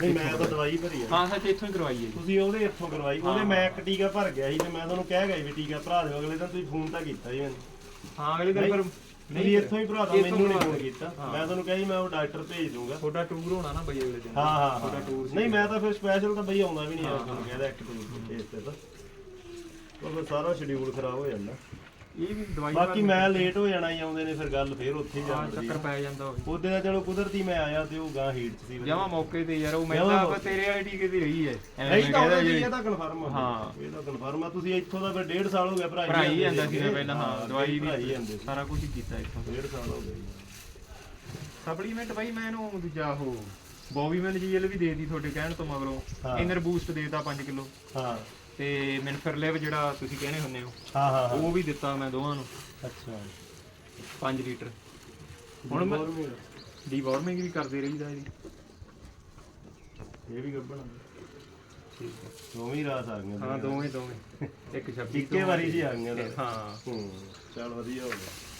ਨਹੀਂ ਮੈਂ ਤਾਂ ਦਵਾਈ ਭਰੀ ਆ। ਹਾਂ ਸੱਚ ਇੱਥੋਂ ਹੀ ਕਰਵਾਈ ਹੈ ਜੀ। ਤੁਸੀਂ ਉਹਦੇ ਇੱਥੋਂ ਕਰਵਾਈ ਉਹਦੇ ਮੈਂ ਇੱਕ ਟੀਕਾ ਭਰ ਗਿਆ ਸੀ ਤੇ ਮੈਂ ਤੁਹਾਨੂੰ ਕਹਿ ਗਿਆ ਸੀ ਵੀ ਟੀਕਾ ਭਰਾ ਦਿਓ ਅਗਲੇ ਦਿਨ ਤੁਸੀਂ ਫੋਨ ਤਾਂ ਕੀਤਾ ਸੀ ਮੈਨੂੰ। ਹਾਂ ਅਗਲੇ ਦਿਨ ਪਰ ਨਹੀਂ ਇੱਥੋਂ ਹੀ ਭਰਾ ਦੋ ਇੱਥੋਂ ਮੈਨੂੰ ਨਹੀਂ ਭਰਾ ਫੋਨ ਦਿਓ। ਕੀਤਾ। ਹਾਂ। ਮੈਂ ਤੁਹਾਨੂੰ ਕਿਹਾ ਸੀ ਮੈਂ ਉਹ ਡਾਕਟਰ ਭੇਜ ਦੂੰਗਾ। ਤੁਹਾਡਾ ਟੂਰ ਹੋਣਾ ਨਾ ਬਈ ਅਗਲੇ ਦਿਨ। ਹਾਂ ਹਾਂ ਤੁਹਾਡਾ ਹਾਂ ਟੂਰ ਸੀ। ਨਹੀਂ ਮੈਂ ਤਾਂ ਫਿਰ ਸਪੈਸ਼ਲ ਤਾਂ ਬਈ ਆਉਂਦਾ ਵੀ ਨਹੀਂ ਯਾਰ ਹਾਂ, ਤੁਹਾਨੂੰ ਕਹਿੰਦਾ ਇੱਕ ਟੂਰ ਇਸ ਤੇ ਤਾਂ। ਉਹ ਫਿਰ ਸਾਰਾ ਸ਼ਡਿਊਲ ਖਰਾਬ ਹੋ ਜਾਂਦਾ। ਇਹ ਵੀ ਦਵਾਈ ਬਾਕੀ ਮੈਂ ਲੇਟ ਹੋ ਜਾਣਾ ਹੀ ਆਉਂਦੇ ਨੇ ਫਿਰ ਗੱਲ ਫਿਰ ਉੱਥੇ ਹੀ ਹਾਂ ਜਾਂਦੀ ਚੱਕਰ ਪੈ ਜਾਂਦਾ ਹੋਵੇ ਉਹਦੇ ਦਾ ਚਲੋ ਕੁਦਰਤੀ ਮੈਂ ਆਇਆ ਤੇ ਉਹ ਗਾਂ ਹੀਟ ਚ ਸੀ ਜਮਾ ਮੌਕੇ ਤੇ ਯਾਰ ਉਹ ਮੈਂ ਤਾਂ ਆਪਾਂ ਤੇਰੇ ਵਾਲੀ ਟੀਕੇ ਤੇ ਰਹੀ ਹੈ ਨਹੀਂ ਤਾਂ ਉਹਦਾ ਜੀ ਇਹਦਾ ਕਨਫਰਮ ਆ। ਹਾਂ। ਇਹਦਾ ਕਨਫਰਮ ਆ। ਤੁਸੀਂ ਇੱਥੋਂ ਦਾ ਫਿਰ ਡੇਢ ਸਾਲ ਹੋ ਗਿਆ ਭਰਾ ਭਰਾਈ ਜਾਂਦਾ ਸੀ ਪਹਿਲਾਂ ਹਾਂ ਦਵਾਈ ਭਰਾਈ ਵੀ ਜਾਂਦੇ ਸੀ। ਸਾਰਾ ਕੁਝ ਕੀਤਾ ਇੱਥੋਂ। ਡੇਢ ਸਾਲ ਹੋ ਗਏ ਜੀ। ਸਪਲੀਮੈਂਟ ਬਾਈ ਮੈਂ ਇਹਨੂੰ ਦੂਜਾ ਉਹ ਬੋਵੀਮੈਨ ਜੀਐਲ ਵੀ ਦੇਤੀ ਤੁਹਾਡੇ ਕਹਿਣ ਤੋਂ ਮਗਰੋਂ। ਹਾਂ। ਇਨਰ ਬੂਸਟ ਦੇਤਾ 5 ਕਿਲੋ। ਹਾਂ। ਤੇ ਮਿਨਫਰਲਿਵ ਜਿਹੜਾ ਤੁਸੀਂ ਕਹਿੰਦੇ ਹੁੰਦੇ ਹੋ। ਹਾਂ ਹਾਂ ਹਾਂ। ਉਹ ਵੀ ਦਿੱਤਾ ਮੈਂ ਦੋਵਾਂ ਨੂੰ। ਅੱਛਾ। 5 ਲੀਟਰ। ਹੁਣ ਮੈਂ। ਡੀਵਾਰਮਿੰਗ ਵੀ ਕਰਦੇ ਰਹੀਦਾ ਇਹਦੀ। ਇਹ ਵੀ ਗੱਬਣਾ ਠੀਕ ਹੈ। ਦੋਵੇਂ ਹੀ ਰਾਤ ਆ ਗਈਆਂ ਹਾਂ ਦੋਵੇਂ ਦੋਵੇਂ ਇੱਕ 26 ਇੱਕੇ ਵਾਰੀ ਜੀ ਆ ਗਈਆਂ ਤਾਂ। ਹਾਂ। ਹੂੰ। ਚਲ ਵਧੀਆ ਹੋ ਗਿਆ।